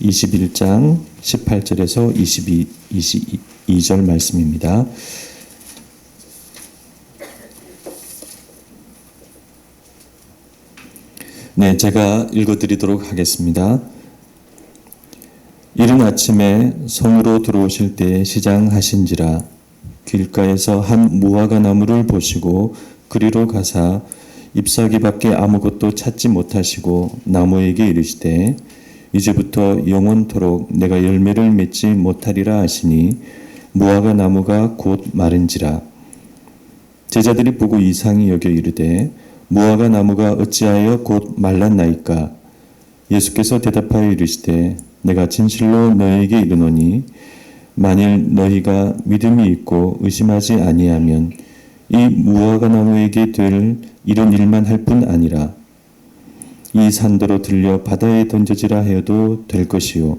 21장 18절에서 22, 22절 말씀입니다. 네, 제가 읽어드리도록 하겠습니다. 이른 아침에 성으로 들어오실 때 시장하신지라 길가에서 한 무화과 나무를 보시고 그리로 가사 잎사귀밖에 아무것도 찾지 못하시고 나무에게 이르시되 이제부터 영원토록 내가 열매를 맺지 못하리라 하시니 무화과 나무가 곧 마른지라. 제자들이 보고 이상히 여겨 이르되 무화과 나무가 어찌하여 곧 말랐나이까? 예수께서 대답하여 이르시되 내가 진실로 너에게 이르노니 만일 너희가 믿음이 있고 의심하지 아니하면 이 무화과 나무에게 될 이런 일만 할 뿐 아니라 이 산도로 들려 바다에 던져지라 하여도 될 것이요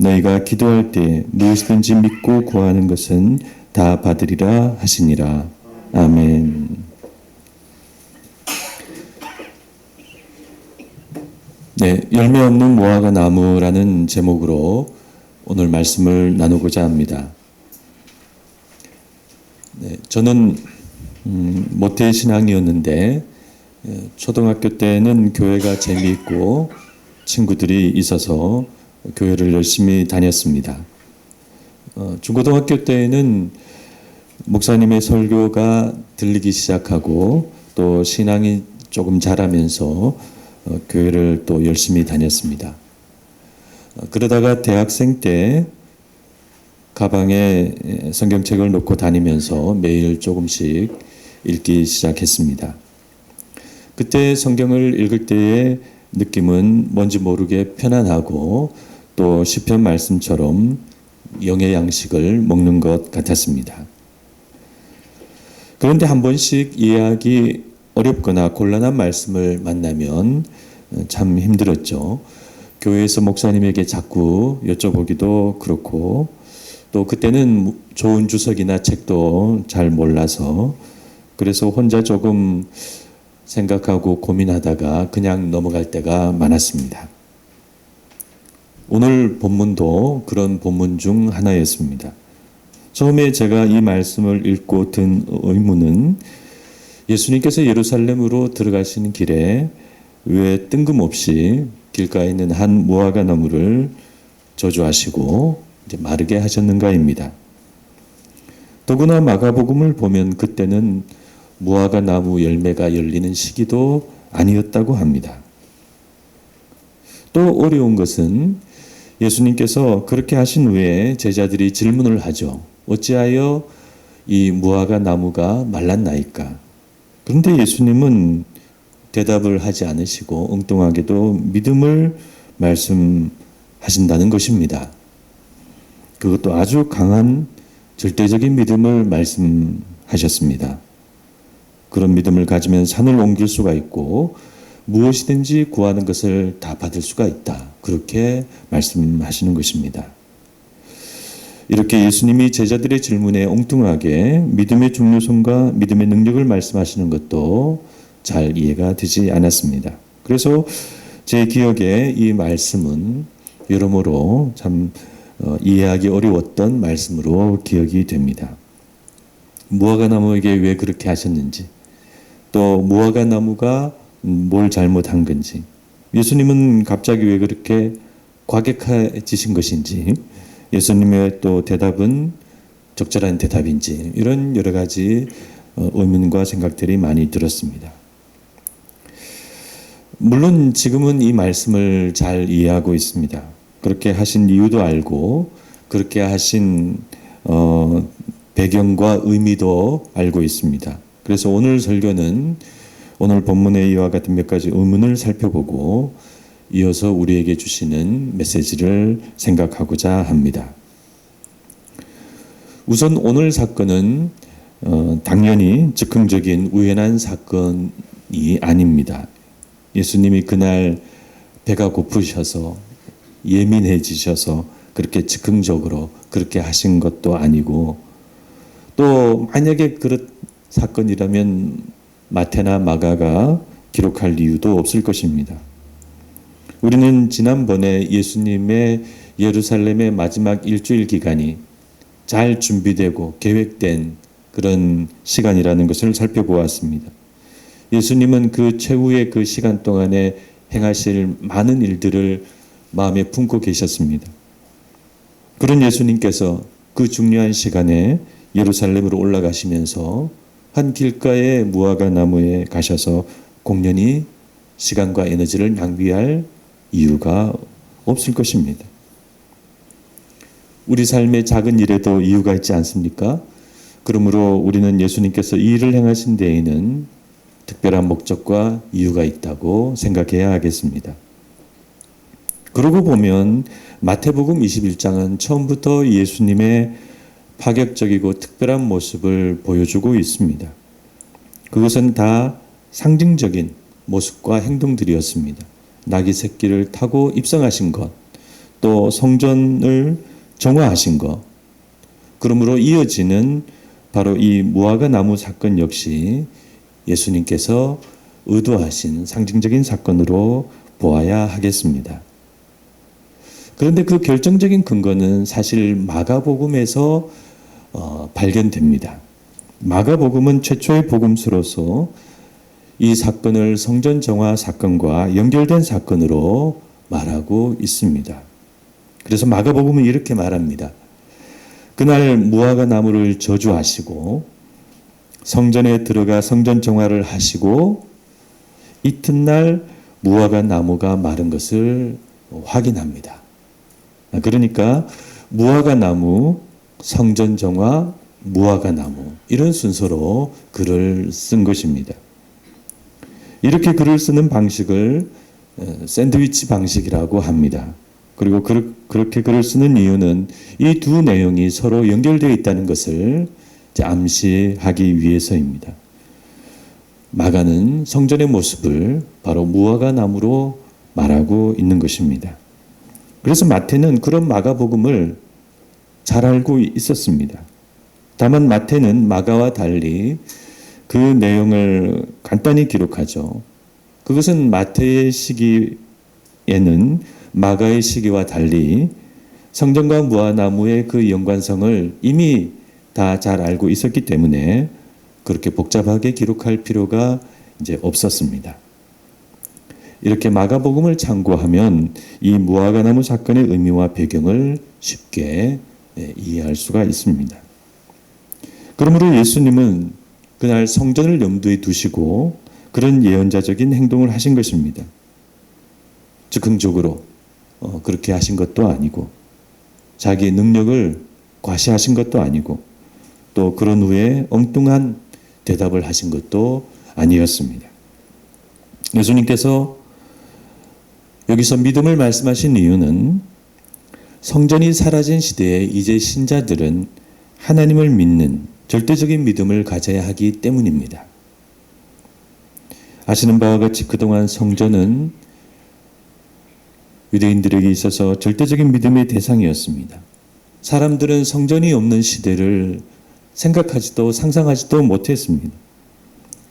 너희가 기도할 때 무엇이든지 믿고 구하는 것은 다 받으리라 하시니라 아멘. 네, 열매 없는 무화과 나무라는 제목으로 오늘 말씀을 나누고자 합니다. 네, 저는 음, 모태 신앙이었는데 예, 초등학교 때는 교회가 재미있고 친구들이 있어서 교회를 열심히 다녔습니다. 어, 중고등학교 때에는 목사님의 설교가 들리기 시작하고 또 신앙이 조금 자라면서 어, 교회를 또 열심히 다녔습니다. 어, 그러다가 대학생 때 가방에 성경책을 놓고 다니면서 매일 조금씩 읽기 시작했습니다. 그때 성경을 읽을 때의 느낌은 뭔지 모르게 편안하고 또 시편 말씀처럼 영의 양식을 먹는 것 같았습니다. 그런데 한 번씩 이해하기 어렵거나 곤란한 말씀을 만나면 어, 참 힘들었죠. 교회에서 목사님에게 자꾸 여쭤보기도 그렇고 또 그때는 좋은 주석이나 책도 잘 몰라서 그래서 혼자 조금 생각하고 고민하다가 그냥 넘어갈 때가 많았습니다. 오늘 본문도 그런 본문 중 하나였습니다. 처음에 제가 이 말씀을 읽고 든 의문은 예수님께서 예루살렘으로 들어가시는 길에 왜 뜬금없이 길가에 있는 한 무화과 나무를 저주하시고 이제 마르게 하셨는가입니다. 더구나 마가복음을 보면 그때는 무화과 나무 열매가 열리는 시기도 아니었다고 합니다. 또 어려운 것은 예수님께서 그렇게 하신 후에 제자들이 질문을 하죠. 어찌하여 이 무화과 나무가 말랐나이까? 그런데 예수님은 대답을 하지 않으시고 엉뚱하게도 믿음을 말씀하신다는 것입니다. 그것도 아주 강한 절대적인 믿음을 말씀하셨습니다. 그런 믿음을 가지면 산을 옮길 수가 있고 무엇이든지 구하는 것을 다 받을 수가 있다. 그렇게 말씀하시는 것입니다. 이렇게 예수님이 제자들의 질문에 엉뚱하게 믿음의 중요성과 믿음의 능력을 말씀하시는 것도 잘 이해가 되지 않았습니다. 그래서 제 기억에 이 말씀은 여러모로 참 어, 이해하기 어려웠던 말씀으로 기억이 됩니다. 무화과 나무에게 왜 그렇게 하셨는지, 또 무화과 나무가 뭘 잘못한 건지, 예수님은 갑자기 왜 그렇게 과격해지신 것인지, 예수님의 또 대답은 적절한 대답인지 이런 여러 가지 어, 의문과 생각들이 많이 들었습니다. 물론 지금은 이 말씀을 잘 이해하고 있습니다. 그렇게 하신 이유도 알고 그렇게 하신 어, 배경과 의미도 알고 있습니다. 그래서 오늘 설교는 오늘 본문의 이와 같은 몇 가지 의문을 살펴보고 이어서 우리에게 주시는 메시지를 생각하고자 합니다. 우선 오늘 사건은 어, 당연히 즉흥적인 우연한 사건이 아닙니다. 예수님이 그날 배가 고프셔서 예민해지셔서 그렇게 즉흥적으로 그렇게 하신 것도 아니고 또 만약에 그런 사건이라면 마테나 마가가 기록할 이유도 없을 것입니다. 우리는 지난번에 예수님의 예루살렘의 마지막 일주일 기간이 잘 준비되고 계획된 그런 시간이라는 것을 살펴보았습니다. 예수님은 그 최후의 그 시간 동안에 행하실 많은 일들을 마음에 품고 계셨습니다. 그런 예수님께서 그 중요한 시간에 예루살렘으로 올라가시면서 한 길가의 무화과 나무에 가셔서 공연히 시간과 에너지를 낭비할 이유가 없을 것입니다. 우리 삶의 작은 일에도 이유가 있지 않습니까? 그러므로 우리는 예수님께서 이 일을 행하신 데에는 특별한 목적과 이유가 있다고 생각해야 하겠습니다. 그러고 보면 마태복음 21장은 처음부터 예수님의 파격적이고 특별한 모습을 보여주고 있습니다. 그것은 다 상징적인 모습과 행동들이었습니다. 나귀 새끼를 타고 입성하신 것, 또 성전을 정화하신 것, 그러므로 이어지는 바로 이 무화과 나무 사건 역시 예수님께서 의도하신 상징적인 사건으로 보아야 하겠습니다. 그런데 그 결정적인 근거는 사실 마가복음에서 어, 발견됩니다. 마가복음은 최초의 복음서로서 이 사건을 성전 정화 사건과 연결된 사건으로 말하고 있습니다. 그래서 마가복음은 이렇게 말합니다. 그날 무화과 나무를 저주하시고 성전에 들어가 성전 정화를 하시고 이튿날 무화과 나무가 마른 것을 확인합니다. 그러니까 무화과 나무, 성전 정화, 무화과 나무 이런 순서로 글을 쓴 것입니다. 이렇게 글을 쓰는 방식을 샌드위치 방식이라고 합니다. 그리고 그렇게 글을 쓰는 이유는 이 두 내용이 서로 연결되어 있다는 것을 암시하기 위해서입니다. 마가는 성전의 모습을 바로 무화과 나무로 말하고 있는 것입니다. 그래서 마태는 그런 마가복음을 잘 알고 있었습니다. 다만 마태는 마가와 달리 그 내용을 간단히 기록하죠. 그것은 마태의 시기에는 마가의 시기와 달리 성전과 무화나무의 그 연관성을 이미 다 잘 알고 있었기 때문에 그렇게 복잡하게 기록할 필요가 이제 없었습니다. 이렇게 마가복음을 참고하면 이 무화과나무 사건의 의미와 배경을 쉽게 예, 이해할 수가 있습니다. 그러므로 예수님은 그날 성전을 염두에 두시고 그런 예언자적인 행동을 하신 것입니다. 즉흥적으로 어, 그렇게 하신 것도 아니고 자기의 능력을 과시하신 것도 아니고 또 그런 후에 엉뚱한 대답을 하신 것도 아니었습니다. 예수님께서 여기서 믿음을 말씀하신 이유는 성전이 사라진 시대에 이제 신자들은 하나님을 믿는 절대적인 믿음을 가져야 하기 때문입니다. 아시는 바와 같이 그동안 성전은 유대인들에게 있어서 절대적인 믿음의 대상이었습니다. 사람들은 성전이 없는 시대를 생각하지도 상상하지도 못했습니다.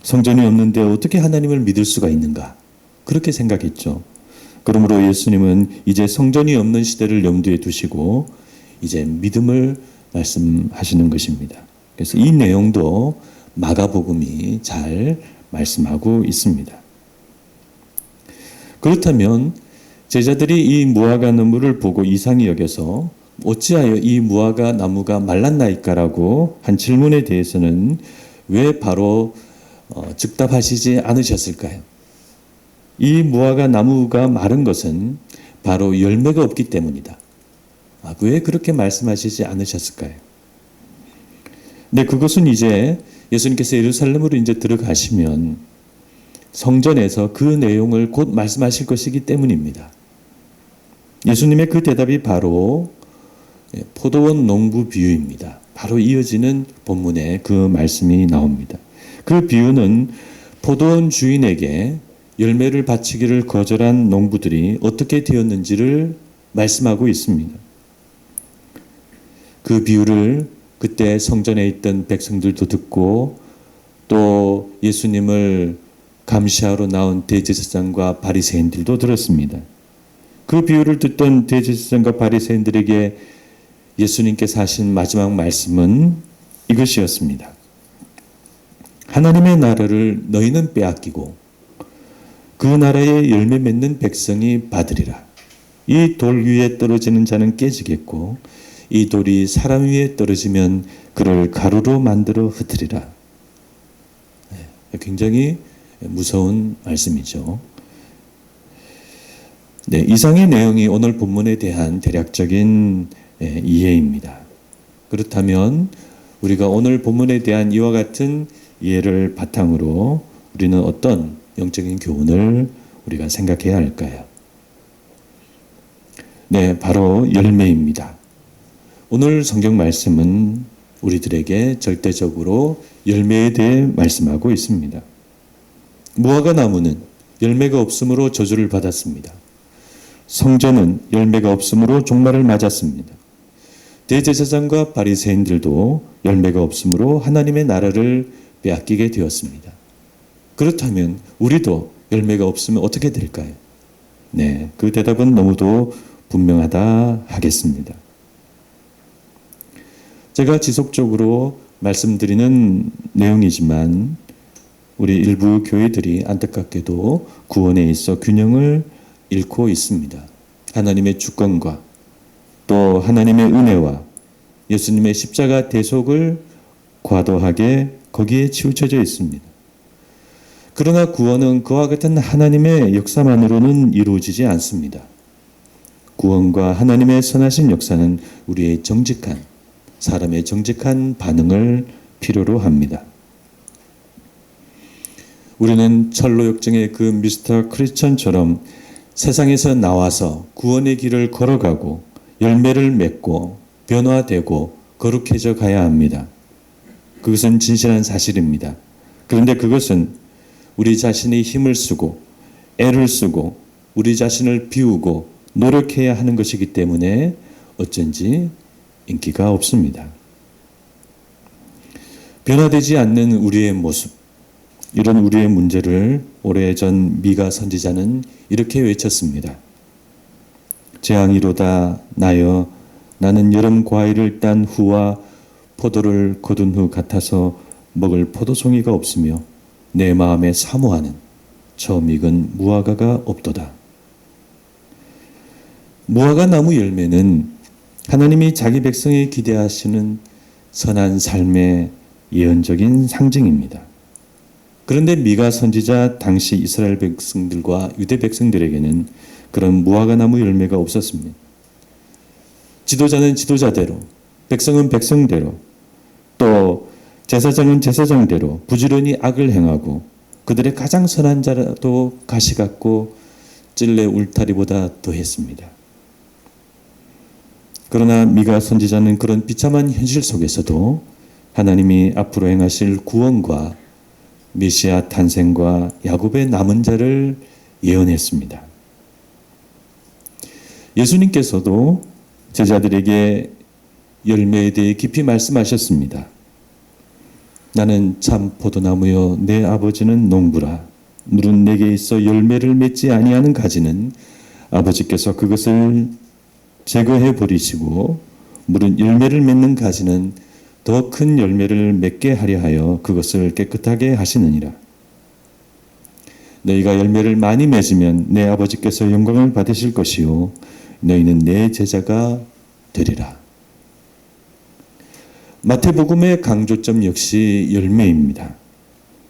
성전이 없는데 어떻게 하나님을 믿을 수가 있는가? 그렇게 생각했죠. 그러므로 예수님은 이제 성전이 없는 시대를 염두에 두시고 이제 믿음을 말씀하시는 것입니다. 그래서 이 내용도 마가복음이 잘 말씀하고 있습니다. 그렇다면 제자들이 이 무화과 나무를 보고 이상히 여겨서 어찌하여 이 무화과 나무가 말랐나이까라고 한 질문에 대해서는 왜 바로 어, 즉답하시지 않으셨을까요? 이 무화과 나무가 마른 것은 바로 열매가 없기 때문이다. 아, 왜 그렇게 말씀하시지 않으셨을까요? 네, 그것은 이제 예수님께서 예루살렘으로 이제 들어가시면 성전에서 그 내용을 곧 말씀하실 것이기 때문입니다. 예수님의 그 대답이 바로 예, 포도원 농부 비유입니다. 바로 이어지는 본문에 그 말씀이 나옵니다. 그 비유는 포도원 주인에게 열매를 바치기를 거절한 농부들이 어떻게 되었는지를 말씀하고 있습니다. 그 비유를 그때 성전에 있던 백성들도 듣고 또 예수님을 감시하러 나온 대제사장과 바리새인들도 들었습니다. 그 비유를 듣던 대제사장과 바리새인들에게 예수님께서 하신 마지막 말씀은 이것이었습니다. 하나님의 나라를 너희는 빼앗기고 그 나라의 열매 맺는 백성이 받으리라. 이 돌 위에 떨어지는 자는 깨지겠고 이 돌이 사람 위에 떨어지면 그를 가루로 만들어 흩으리라. 네, 굉장히 무서운 말씀이죠. 네, 이상의 내용이 오늘 본문에 대한 대략적인 예, 이해입니다. 그렇다면 우리가 오늘 본문에 대한 이와 같은 이해를 바탕으로 우리는 어떤 영적인 교훈을 우리가 생각해야 할까요? 네, 바로 열매입니다. 오늘 성경 말씀은 우리들에게 절대적으로 열매에 대해 말씀하고 있습니다. 무화과 나무는 열매가 없으므로 저주를 받았습니다. 성전은 열매가 없으므로 종말을 맞았습니다. 대제사장과 바리새인들도 열매가 없으므로 하나님의 나라를 빼앗기게 되었습니다. 그렇다면 우리도 열매가 없으면 어떻게 될까요? 네, 그 대답은 너무도 분명하다 하겠습니다. 제가 지속적으로 말씀드리는 내용이지만 우리 일부 교회들이 안타깝게도 구원에 있어 균형을 잃고 있습니다. 하나님의 주권과 또 하나님의 은혜와 예수님의 십자가 대속을 과도하게 거기에 치우쳐져 있습니다. 그러나 구원은 그와 같은 하나님의 역사만으로는 이루어지지 않습니다. 구원과 하나님의 선하신 역사는 우리의 정직한 사람의 정직한 반응을 필요로 합니다. 우리는 철로 역정의 그 미스터 크리스천처럼 세상에서 나와서 구원의 길을 걸어가고 열매를 맺고 변화되고 거룩해져 가야 합니다. 그것은 진실한 사실입니다. 그런데 그것은 우리 자신이 힘을 쓰고 애를 쓰고 우리 자신을 비우고 노력해야 하는 것이기 때문에 어쩐지 인기가 없습니다. 변화되지 않는 우리의 모습, 이런 우리의 문제를 오래전 미가 선지자는 이렇게 외쳤습니다. 재앙이로다 나여 나는 여름 과일을 딴 후와 포도를 거둔 후 같아서 먹을 포도송이가 없으며 내 마음에 사모하는 처음 익은 무화과가 없도다. 무화과 나무 열매는 하나님이 자기 백성에 기대하시는 선한 삶의 예언적인 상징입니다. 그런데 미가 선지자 당시 이스라엘 백성들과 유대 백성들에게는 그런 무화과 나무 열매가 없었습니다. 지도자는 지도자대로, 백성은 백성대로, 또 제사장은 제사장대로 부지런히 악을 행하고 그들의 가장 선한 자라도 가시 같고 찔레 울타리보다 더했습니다. 그러나 미가 선지자는 그런 비참한 현실 속에서도 하나님이 앞으로 행하실 구원과 메시아 탄생과 야곱의 남은 자를 예언했습니다. 예수님께서도 제자들에게 열매에 대해 깊이 말씀하셨습니다. 나는 참 포도나무여 내 아버지는 농부라 물은 내게 있어 열매를 맺지 아니하는 가지는 아버지께서 그것을 제거해 버리시고 물은 열매를 맺는 가지는 더 큰 열매를 맺게 하려 하여 그것을 깨끗하게 하시느니라. 너희가 열매를 많이 맺으면 내 아버지께서 영광을 받으실 것이요 너희는 내 제자가 되리라. 마태복음의 강조점 역시 열매입니다.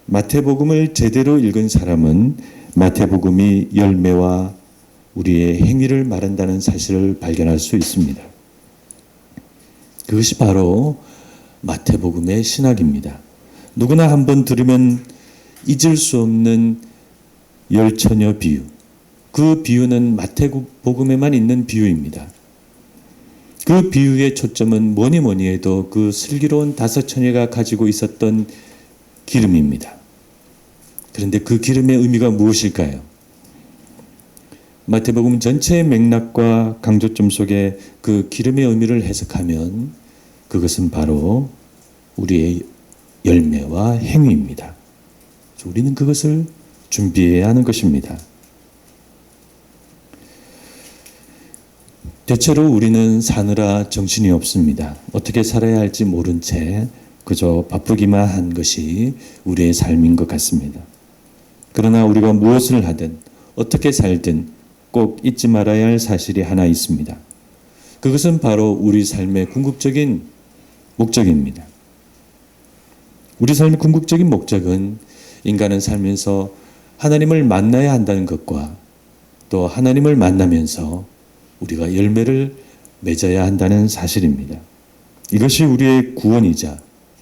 마태복음을 제대로 읽은 사람은 마태복음이 열매와 우리의 행위를 말한다는 사실을 발견할 수 있습니다. 그것이 바로 마태복음의 신학입니다. 누구나 한번 들으면 잊을 수 없는 열처녀 비유. 그 비유는 마태복음에만 있는 비유입니다. 그 비유의 초점은 뭐니 뭐니 해도 그 슬기로운 다섯 처녀가 가지고 있었던 기름입니다. 그런데 그 기름의 의미가 무엇일까요? 마태복음 전체의 맥락과 강조점 속에 그 기름의 의미를 해석하면 그것은 바로 우리의 열매와 행위입니다. 우리는 그것을 준비해야 하는 것입니다. 대체로 우리는 사느라 정신이 없습니다. 어떻게 살아야 할지 모른 채 그저 바쁘기만 한 것이 우리의 삶인 것 같습니다. 그러나 우리가 무엇을 하든 어떻게 살든 꼭 잊지 말아야 할 사실이 하나 있습니다. 그것은 바로 우리 삶의 궁극적인 목적입니다. 우리 삶의 궁극적인 목적은 인간은 살면서 하나님을 만나야 한다는 것과 또 하나님을 만나면서 우리가 열매를 맺어야 한다는 사실입니다. 이것이 우리의 구원이자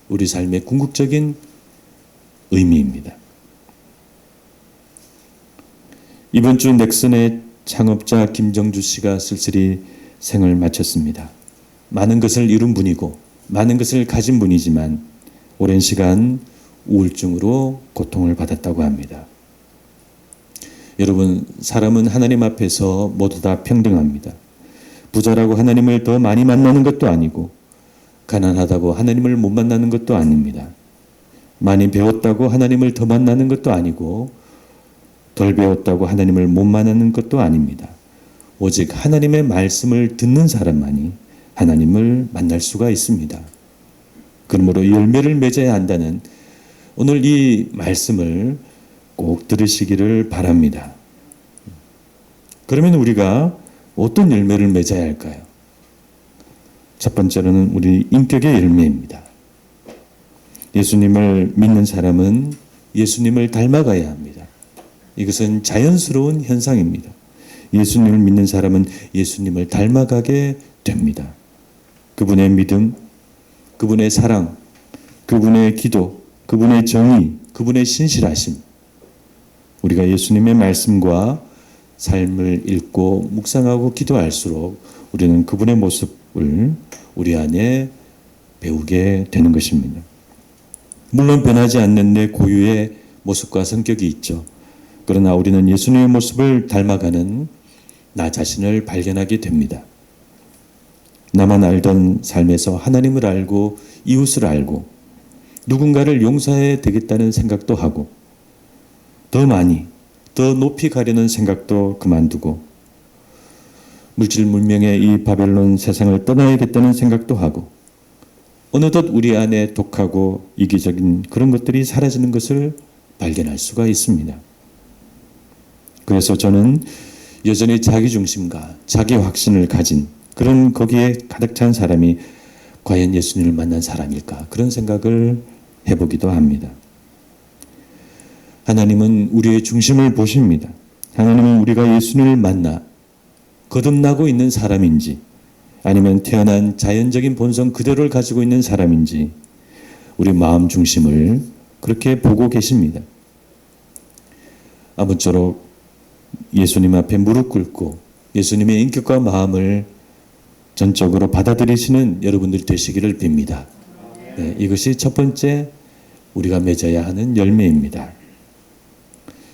우리 삶의 궁극적인 의미입니다. 이번 주 넥슨의 창업자 김정주 씨가 쓸쓸히 생을 마쳤습니다. 많은 것을 이룬 분이고 많은 것을 가진 분이지만 오랜 시간 우울증으로 고통을 받았다고 합니다. 여러분, 사람은 하나님 앞에서 모두 다 평등합니다. 부자라고 하나님을 더 많이 만나는 것도 아니고, 가난하다고 하나님을 못 만나는 것도 아닙니다. 많이 배웠다고 하나님을 더 만나는 것도 아니고, 덜 배웠다고 하나님을 못 만나는 것도 아닙니다. 오직 하나님의 말씀을 듣는 사람만이 하나님을 만날 수가 있습니다. 그러므로 열매를 맺어야 한다는 오늘 이 말씀을 꼭 들으시기를 바랍니다. 그러면 우리가 어떤 열매를 맺어야 할까요? 첫 번째로는 우리 인격의 열매입니다. 예수님을 믿는 사람은 예수님을 닮아가야 합니다. 이것은 자연스러운 현상입니다. 예수님을 믿는 사람은 예수님을 닮아가게 됩니다. 그분의 믿음, 그분의 사랑, 그분의 기도, 그분의 정의, 그분의 신실하심. 우리가 예수님의 말씀과 삶을 읽고 묵상하고 기도할수록 우리는 그분의 모습을 우리 안에 배우게 되는 것입니다. 물론 변하지 않는 내 고유의 모습과 성격이 있죠. 그러나 우리는 예수님의 모습을 닮아가는 나 자신을 발견하게 됩니다. 나만 알던 삶에서 하나님을 알고 이웃을 알고 누군가를 용서해야 되겠다는 생각도 하고 더 많이 더 높이 가려는 생각도 그만두고 물질 문명의 이 바벨론 세상을 떠나야겠다는 생각도 하고 어느덧 우리 안에 독하고 이기적인 그런 것들이 사라지는 것을 발견할 수가 있습니다. 그래서 저는 여전히 자기 중심과 자기 확신을 가진 그런 거기에 가득 찬 사람이 과연 예수님을 만난 사람일까 그런 생각을 해보기도 합니다. 하나님은 우리의 중심을 보십니다. 하나님은 우리가 예수님을 만나 거듭나고 있는 사람인지 아니면 태어난 자연적인 본성 그대로를 가지고 있는 사람인지 우리 마음 중심을 그렇게 보고 계십니다. 아무쪼록 예수님 앞에 무릎 꿇고 예수님의 인격과 마음을 전적으로 받아들이시는 여러분들이 되시기를 빕니다. 네, 이것이 첫 번째 우리가 맺어야 하는 열매입니다.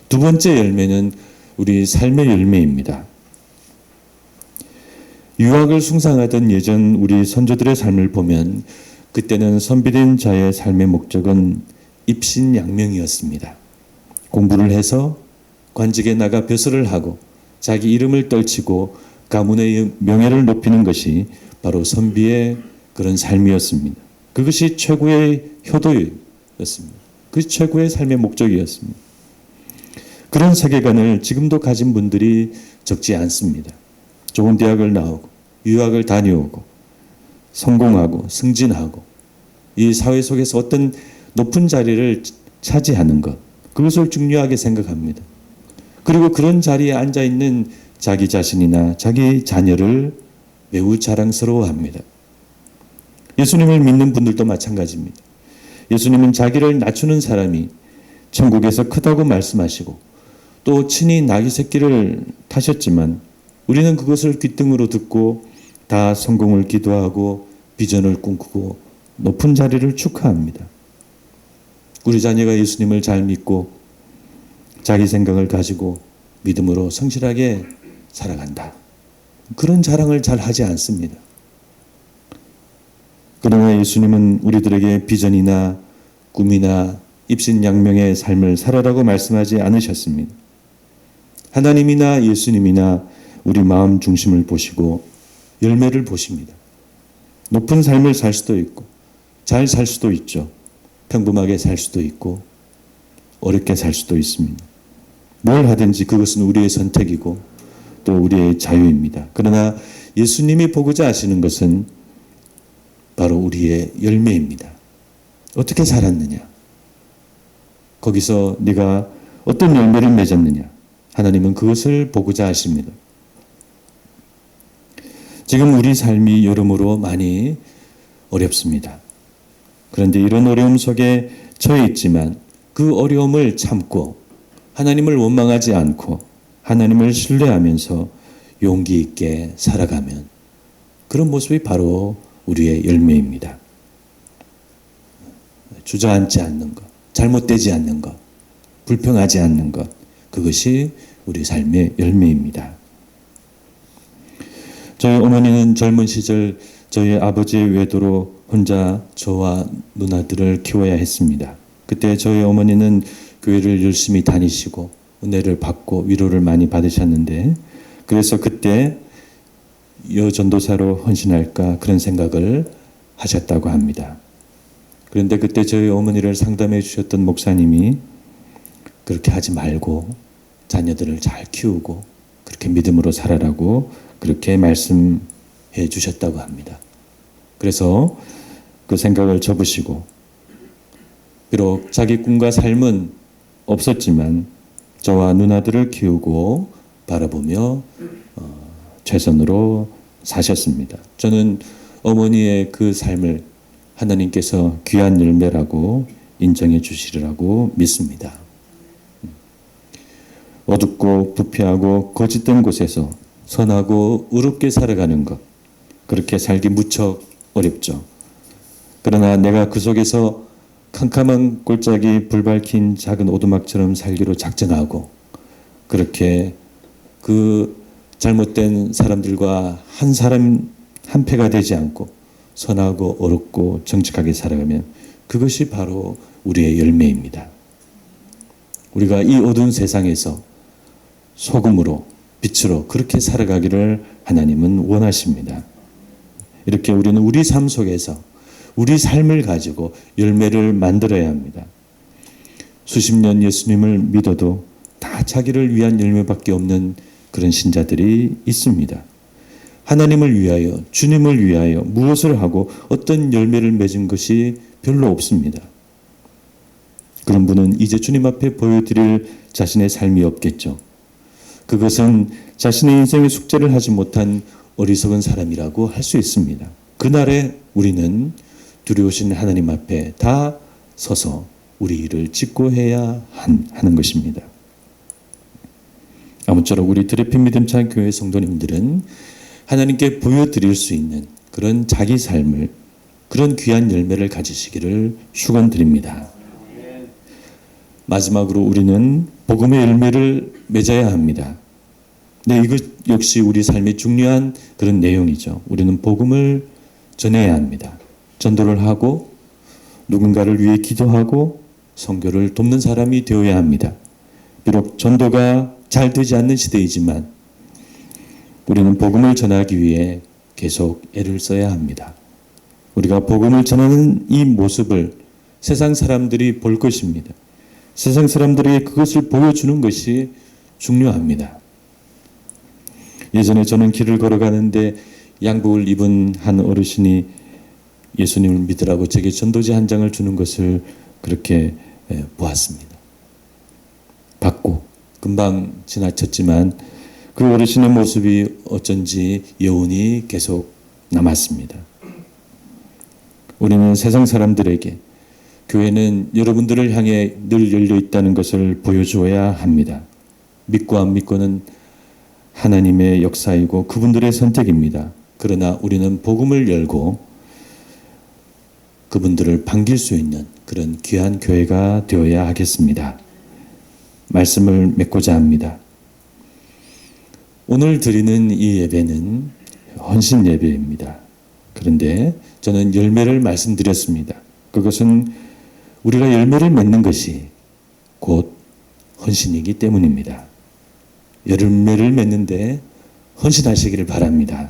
두 번째 열매는 우리 삶의 열매입니다. 유학을 숭상하던 예전 우리 선조들의 삶을 보면 그때는 선비된 자의 삶의 목적은 입신양명이었습니다. 공부를 해서 관직에 나가 벼슬을 하고 자기 이름을 떨치고 가문의 명예를 높이는 것이 바로 선비의 그런 삶이었습니다. 그것이 최고의 효도였습니다. 그 최고의 삶의 목적이었습니다. 그런 세계관을 지금도 가진 분들이 적지 않습니다. 좋은 대학을 나오고 유학을 다녀오고 성공하고 승진하고 이 사회 속에서 어떤 높은 자리를 차지하는 것 그것을 중요하게 생각합니다. 그리고 그런 자리에 앉아 있는 자기 자신이나 자기 자녀를 매우 자랑스러워합니다. 예수님을 믿는 분들도 마찬가지입니다. 예수님은 자기를 낮추는 사람이 천국에서 크다고 말씀하시고 또 친히 나귀 새끼를 타셨지만 우리는 그것을 귓등으로 듣고 다 성공을 기도하고 비전을 꿈꾸고 높은 자리를 축하합니다. 우리 자녀가 예수님을 잘 믿고 자기 생각을 가지고 믿음으로 성실하게 살아간다. 그런 자랑을 잘 하지 않습니다. 그러나 예수님은 우리들에게 비전이나 꿈이나 입신양명의 삶을 살아라고 말씀하지 않으셨습니다. 하나님이나 예수님이나 우리 마음 중심을 보시고 열매를 보십니다. 높은 삶을 살 수도 있고, 잘 살 수도 있죠. 평범하게 살 수도 있고, 어렵게 살 수도 있습니다. 뭘 하든지 그것은 우리의 선택이고, 또 우리의 자유입니다. 그러나 예수님이 보고자 하시는 것은 바로 우리의 열매입니다. 어떻게 살았느냐? 거기서 네가 어떤 열매를 맺었느냐? 하나님은 그것을 보고자 하십니다. 지금 우리 삶이 여러모로 많이 어렵습니다. 그런데 이런 어려움 속에 처해 있지만 그 어려움을 참고 하나님을 원망하지 않고 하나님을 신뢰하면서 용기 있게 살아가면 그런 모습이 바로 우리의 열매입니다. 주저앉지 않는 것, 잘못되지 않는 것, 불평하지 않는 것, 그것이 우리 삶의 열매입니다. 저희 어머니는 젊은 시절 저희 아버지의 외도로 혼자 저와 누나들을 키워야 했습니다. 그때 저희 어머니는 교회를 열심히 다니시고 은혜를 받고 위로를 많이 받으셨는데 그래서 그때 여전도사로 헌신할까 그런 생각을 하셨다고 합니다. 그런데 그때 저희 어머니를 상담해 주셨던 목사님이 그렇게 하지 말고 자녀들을 잘 키우고 그렇게 믿음으로 살아라고 그렇게 말씀해 주셨다고 합니다. 그래서 그 생각을 접으시고 비록 자기 꿈과 삶은 없었지만 저와 누나들을 키우고 바라보며 어, 최선으로 사셨습니다. 저는 어머니의 그 삶을 하나님께서 귀한 열매라고 인정해 주시리라고 믿습니다. 어둡고 부패하고 거짓된 곳에서 선하고 의롭게 살아가는 것 그렇게 살기 무척 어렵죠. 그러나 내가 그 속에서 캄캄한 골짜기 불 밝힌 작은 오두막처럼 살기로 작정하고 그렇게 그 잘못된 사람들과 한 사람 한 패가 되지 않고 선하고 어렵고 정직하게 살아가면 그것이 바로 우리의 열매입니다. 우리가 이 어두운 세상에서 소금으로 빛으로 그렇게 살아가기를 하나님은 원하십니다. 이렇게 우리는 우리 삶 속에서 우리 삶을 가지고 열매를 만들어야 합니다. 수십 년 예수님을 믿어도 다 자기를 위한 열매밖에 없는 그런 신자들이 있습니다. 하나님을 위하여, 주님을 위하여 무엇을 하고 어떤 열매를 맺은 것이 별로 없습니다. 그런 분은 이제 주님 앞에 보여드릴 자신의 삶이 없겠죠. 그것은 자신의 인생의 숙제를 하지 못한 어리석은 사람이라고 할 수 있습니다. 그날에 우리는 두려우신 하나님 앞에 다 서서 우리 일을 짓고 해야 하는 것입니다. 아무쪼록 우리 드레핀 믿음찬 교회 성도님들은 하나님께 보여드릴 수 있는 그런 자기 삶을 그런 귀한 열매를 가지시기를 축원드립니다. 마지막으로 우리는 복음의 열매를 맺어야 합니다. 네, 이것 역시 우리 삶의 중요한 그런 내용이죠. 우리는 복음을 전해야 합니다. 전도를 하고 누군가를 위해 기도하고 선교를 돕는 사람이 되어야 합니다. 비록 전도가 잘 되지 않는 시대이지만 우리는 복음을 전하기 위해 계속 애를 써야 합니다. 우리가 복음을 전하는 이 모습을 세상 사람들이 볼 것입니다. 세상 사람들에게 그것을 보여주는 것이 중요합니다. 예전에 저는 길을 걸어가는데 양복을 입은 한 어르신이 예수님을 믿으라고 제게 전도지 한 장을 주는 것을 그렇게 보았습니다. 받고 금방 지나쳤지만 그 어르신의 모습이 어쩐지 여운이 계속 남았습니다. 우리는 세상 사람들에게 교회는 여러분들을 향해 늘 열려 있다는 것을 보여주어야 합니다. 믿고 안 믿고는 하나님의 역사이고 그분들의 선택입니다. 그러나 우리는 복음을 열고 그분들을 반길 수 있는 그런 귀한 교회가 되어야 하겠습니다. 말씀을 맺고자 합니다. 오늘 드리는 이 예배는 헌신 예배입니다. 그런데 저는 열매를 말씀드렸습니다. 그것은 우리가 열매를 맺는 것이 곧 헌신이기 때문입니다. 열매를 맺는데 헌신하시기를 바랍니다.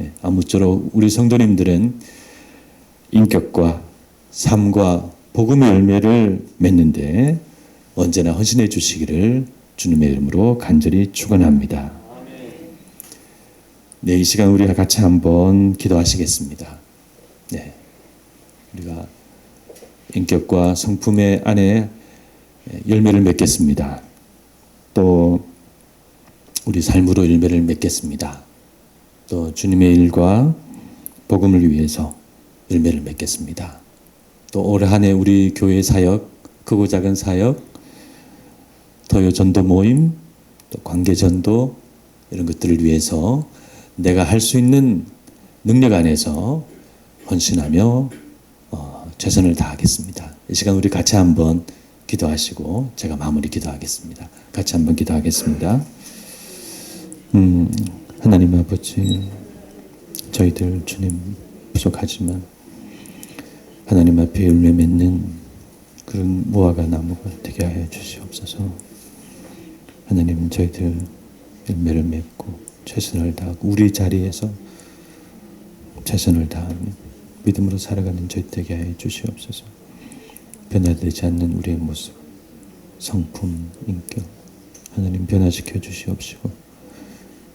예, 아무쪼록 우리 성도님들은 인격과 삶과 복음의 열매를 맺는데 언제나 헌신해 주시기를 주님의 이름으로 간절히 축원합니다. 네, 이 시간 우리가 같이 한번 기도하시겠습니다. 네. 우리가 인격과 성품의 안에 열매를 맺겠습니다. 또 우리 삶으로 열매를 맺겠습니다. 또 주님의 일과 복음을 위해서 열매를 맺겠습니다. 또 올 한 해 우리 교회 사역, 크고 작은 사역, 토요 전도 모임, 또 관계 전도 이런 것들을 위해서 내가 할 수 있는 능력 안에서 헌신하며 어, 최선을 다하겠습니다. 이 시간 우리 같이 한번 기도하시고 제가 마무리 기도하겠습니다. 같이 한번 기도하겠습니다. 음, 하나님 아버지, 저희들 주님 부족하지만 하나님 앞에 열매 맺는 그런 무화과 나무가 되게 하여 주시옵소서. 하나님 저희들 열매를 맺고 최선을 다하고 우리 자리에서 최선을 다하며 믿음으로 살아가는 저희 되게 하여 주시옵소서. 변화되지 않는 우리의 모습, 성품, 인격 하나님 변화시켜 주시옵시고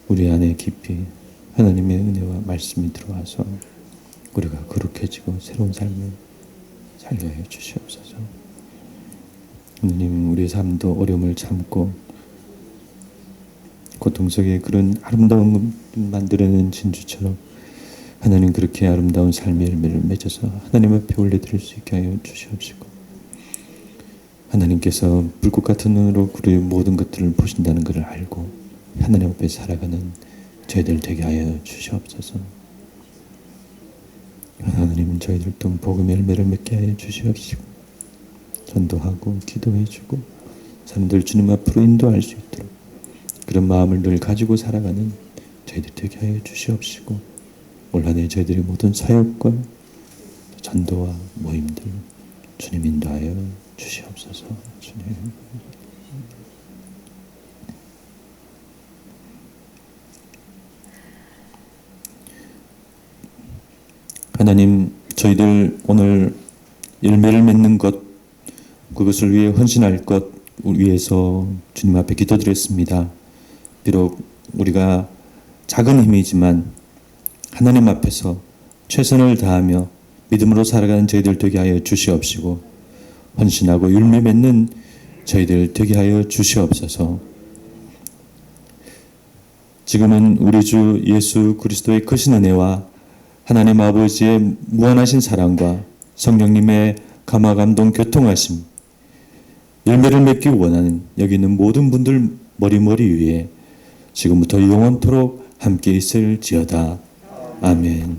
우리 안에 깊이 하나님의 은혜와 말씀이 들어와서 우리가 거룩해지고 새로운 삶을 살게 해 주시옵소서. 하나님 우리의 삶도 어려움을 참고 고통 속에 그런 아름다운 만들어낸 진주처럼 하나님 그렇게 아름다운 삶의 열매를 맺어서 하나님 앞에 올려드릴 수 있게 하여 주시옵시고 하나님께서 불꽃 같은 눈으로 우리의 모든 것들을 보신다는 것을 알고 하나님 앞에 살아가는 저희들 되게 하여 주시옵소서. 하나님은 저희들도 복음의 열매를 맺게 하여 주시옵시고 전도하고 기도해주고 사람들 주님 앞으로 인도할 수 있도록 그런 마음을 늘 가지고 살아가는 저희들 되게 하여 주시옵시고 올 한해 저희들의 모든 사역과 전도와 모임들 주님 인도하여 주시옵소서. 주님 하나님 저희들 오늘 열매를 맺는 것 그것을 위해 헌신할 것 위해서 주님 앞에 기도드렸습니다. 비록 우리가 작은 힘이지만 하나님 앞에서 최선을 다하며 믿음으로 살아가는 저희들 되게 하여 주시옵시고 헌신하고 율매 맺는 저희들 되게 하여 주시옵소서. 지금은 우리 주 예수 그리스도의 크신 은혜와 하나님 아버지의 무한하신 사랑과 성령님의 감화 감동 교통하심 열매를 맺기 원하는 여기 있는 모든 분들 머리머리 위에 지금부터 영원토록 함께 있을지어다. 아멘.